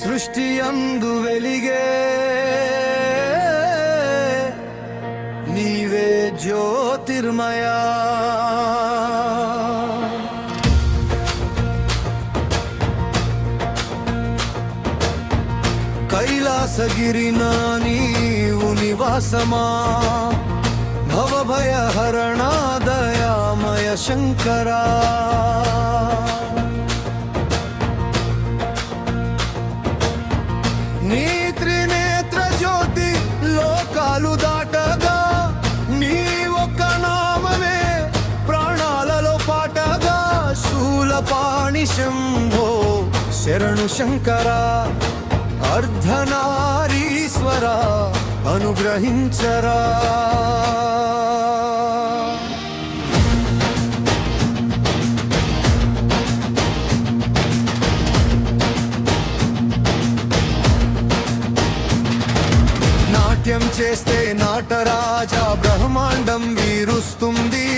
ಸೃಷ್ಟಿಯಂದು ವೆಲಿಗೆ. ನೀವೇ ಜ್ಯೋತಿರ್ಮಯ. ಕೈಲಾಸಗಿರಿ ನೀವು ನಿವಾಸಮಾ. ಭವಭಯ ಹರಣಾದಯಾಮಯ ಶಂಕರಾ ಶಂಕರ. శంభో శరణు శంకర అర్ధనారీశ్వర అనుగ్రహించరా. నాట్యం చేస్తే నాటరాజా బ్రహ్మాండం వీరుస్తుంది.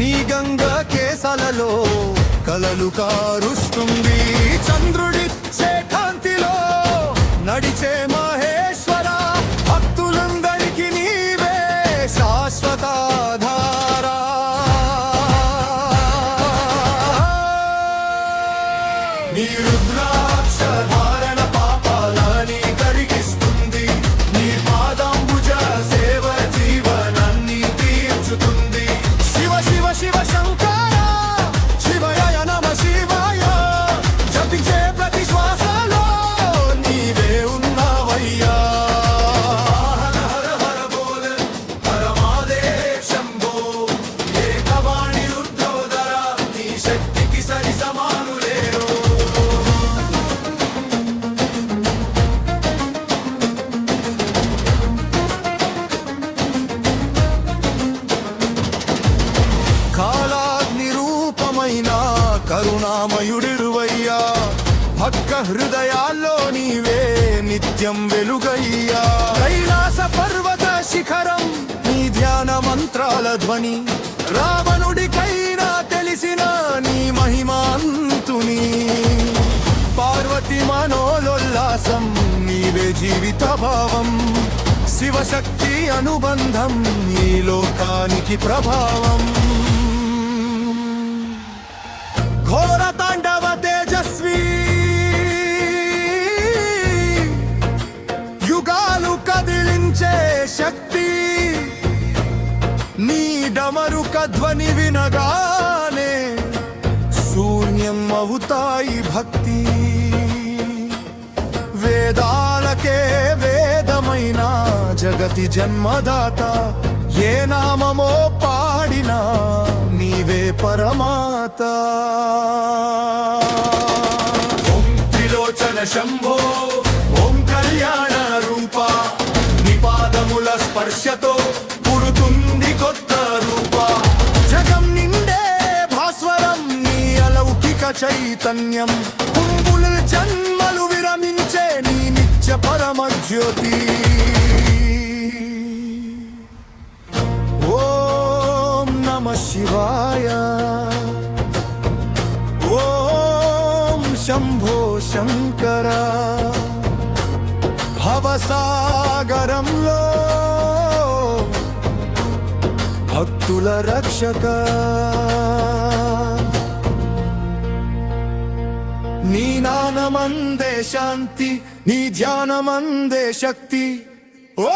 నీ గంగ కేసలలో కలలు కారుస్తుంది. చంద్రుడి కాంతిలో నడిచే మహేష్ కరుణామయుడిరువయ్యా భక్త హృదయాల్లో నీవే నిత్యం వెలుగయ్యా. కైలాస పర్వత శిఖరం నీ ధ్యాన మంత్రాల ధ్వని. రావణుడికైనా తెలిసిన నీ మహిమాంతుని పార్వతి మనోల్లాసం నీవే జీవిత భావం శివశక్తి అనుబంధం నీ లోకానికి ప్రభావం. ఘోర తాండవ తేజస్వి. యుగాలు కదిలించే శక్తి నీ డమరుక ధ్వని వినగానే శూన్యం అవుతాయి భక్తి. వేదాలకే వేదమైన జగతి జన్మదాత ఏ నామమో పాడినా నీవే పరమాత. ఓం త్రిలోచన శంభో ఓం కళ్యాణ రూప. నిపాదముల స్పర్శతో పుడుతుంది కొత్త రూప. జగం నిండే భాస్వరం నీ అలౌకిక చైతన్యం. కుంభులు జన్మలు విరమించే నీ నిత్య పరమ జ్యోతి నమ శివాయ. ఓం శంభో శంకర. భవసాగరంలో భక్తుల రక్షక. నీ నానమందే శాంతి నీ ధ్యానమందే శక్తి. ఓ